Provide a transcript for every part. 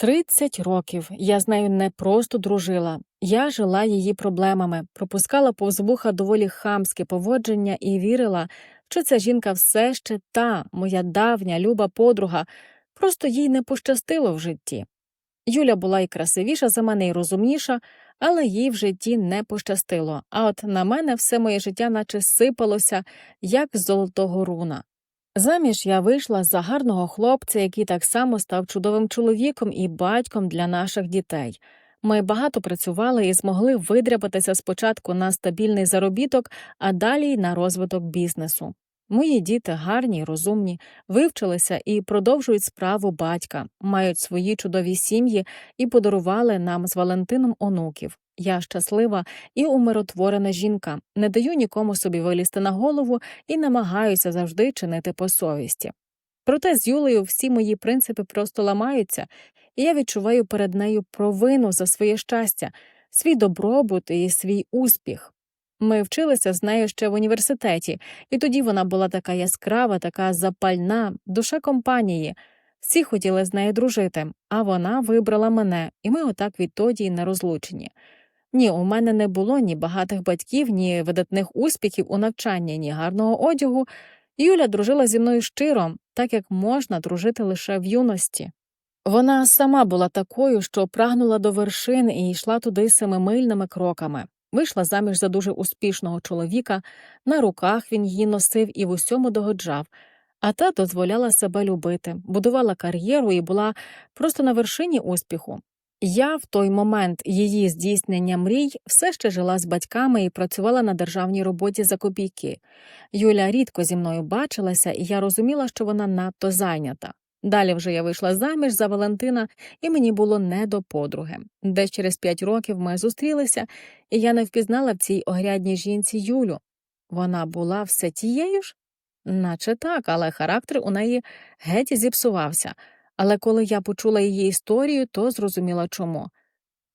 Тридцять років я з нею не просто дружила, я жила її проблемами, пропускала повз вуха доволі хамське поводження і вірила, що ця жінка все ще та моя давня люба подруга, просто їй не пощастило в житті. Юля була і красивіша за мене, і розумніша, але їй в житті не пощастило, а от на мене все моє життя наче сипалося, як з золотого руна. Заміж я вийшла за гарного хлопця, який так само став чудовим чоловіком і батьком для наших дітей. Ми багато працювали і змогли видряпатися спочатку на стабільний заробіток, а далі й на розвиток бізнесу. Мої діти гарні, розумні, вивчилися і продовжують справу батька, мають свої чудові сім'ї і подарували нам з Валентином онуків. Я щаслива і умиротворена жінка, не даю нікому собі вилізти на голову і намагаюся завжди чинити по совісті. Проте з Юлею всі мої принципи просто ламаються, і я відчуваю перед нею провину за своє щастя, свій добробут і свій успіх. Ми вчилися з нею ще в університеті, і тоді вона була така яскрава, така запальна, душа компанії. Всі хотіли з нею дружити, а вона вибрала мене, і ми отак відтоді й не розлучені. Ні, у мене не було ні багатих батьків, ні видатних успіхів у навчанні, ні гарного одягу. Юля дружила зі мною щиро, так як можна дружити лише в юності. Вона сама була такою, що прагнула до вершин і йшла туди семимильними кроками. Вийшла заміж за дуже успішного чоловіка, на руках він її носив і в усьому догоджав, а та дозволяла себе любити, будувала кар'єру і була просто на вершині успіху. Я в той момент її здійснення мрій все ще жила з батьками і працювала на державній роботі за копійки. Юля рідко зі мною бачилася, і я розуміла, що вона надто зайнята. Далі вже я вийшла заміж за Валентина, і мені було не до подруги. Десь через п'ять років ми зустрілися, і я не впізнала в цій огрядній жінці Юлю. Вона була все тією ж? Наче так, але характер у неї геть зіпсувався. Але коли я почула її історію, то зрозуміла чому.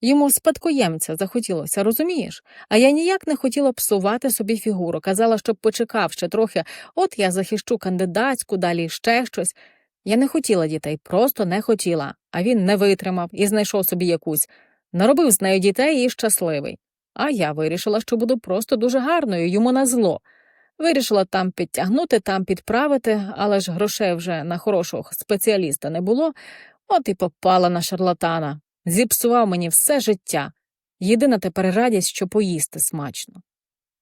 Йому спадкоємця захотілося, розумієш? А я ніяк не хотіла псувати собі фігуру. Казала, щоб почекав ще трохи, от я захищу кандидатську, далі ще щось. Я не хотіла дітей, просто не хотіла, а він не витримав і знайшов собі якусь, наробив з нею дітей і щасливий. А я вирішила, що буду просто дуже гарною, йому на зло. Вирішила там підтягнути, там підправити, але ж грошей вже на хорошого спеціаліста не було, от і попала на шарлатана. Зіпсував мені все життя. Єдина тепер радість, що поїсти смачно.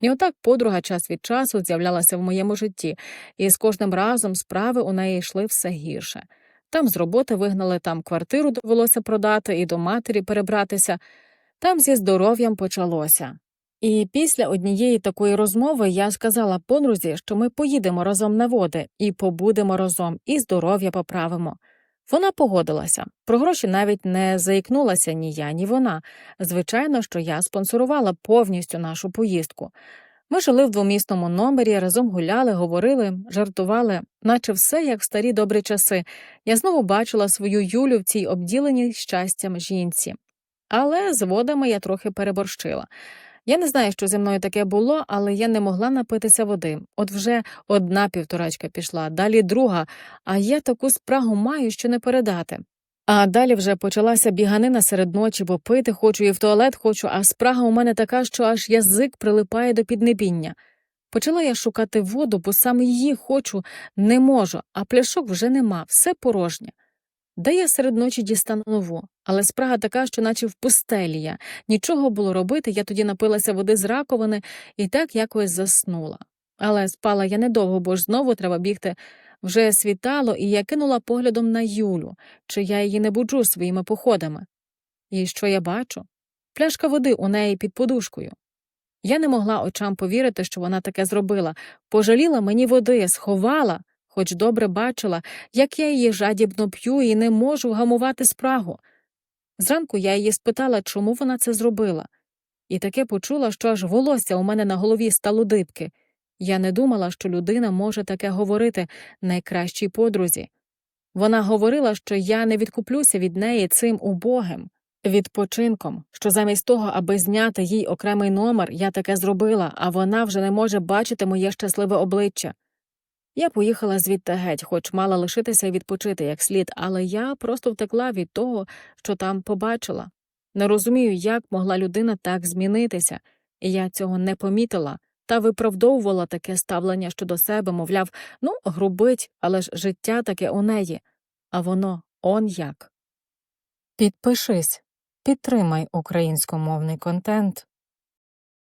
І отак подруга час від часу з'являлася в моєму житті, і з кожним разом справи у неї йшли все гірше. Там з роботи вигнали, там квартиру довелося продати і до матері перебратися, там зі здоров'ям почалося. І після однієї такої розмови я сказала подрузі, що ми поїдемо разом на води і побудемо разом, і здоров'я поправимо. Вона погодилася. Про гроші навіть не заікнулася ні я, ні вона. Звичайно, що я спонсорувала повністю нашу поїздку. Ми жили в двомісному номері, разом гуляли, говорили, жартували, наче все як в старі добрі часи. Я знову бачила свою Юлю в цій обділеній щастям жінці. Але з водами я трохи переборщила. Я не знаю, що зі мною таке було, але я не могла напитися води. От вже одна півторачка пішла, далі друга, а я таку спрагу маю, що не передати. А далі вже почалася біганина серед ночі, бо пити хочу і в туалет хочу, а спрага у мене така, що аж язик прилипає до піднебіння. Почала я шукати воду, бо саме її хочу, не можу, а пляшок вже нема, все порожнє. Де я серед ночі дістану нову, але спрага така, що наче в пустелі я. Нічого було робити, я тоді напилася води з раковини і так якось заснула. Але спала я недовго, бо ж знову треба бігти. Вже світало, і я кинула поглядом на Юлю, чи я її не буджу своїми походами. І що я бачу? Пляшка води у неї під подушкою. Я не могла очам повірити, що вона таке зробила, пожаліла мені води, сховала хоч добре бачила, як я її жадібно п'ю і не можу гамувати спрагу. Зранку я її спитала, чому вона це зробила, і таке почула, що аж волосся у мене на голові стало дибки. Я не думала, що людина може таке говорити найкращій подрузі. Вона говорила, що я не відкуплюся від неї цим убогим, відпочинком, що замість того, аби зняти їй окремий номер, я таке зробила, а вона вже не може бачити моє щасливе обличчя. Я поїхала звідти геть, хоч мала лишитися і відпочити як слід, але я просто втекла від того, що там побачила. Не розумію, як могла людина так змінитися, і я цього не помітила та виправдовувала таке ставлення щодо себе, мовляв, ну, грубить, але ж життя таке у неї, а воно он як. Підпишись, підтримай українськомовний контент.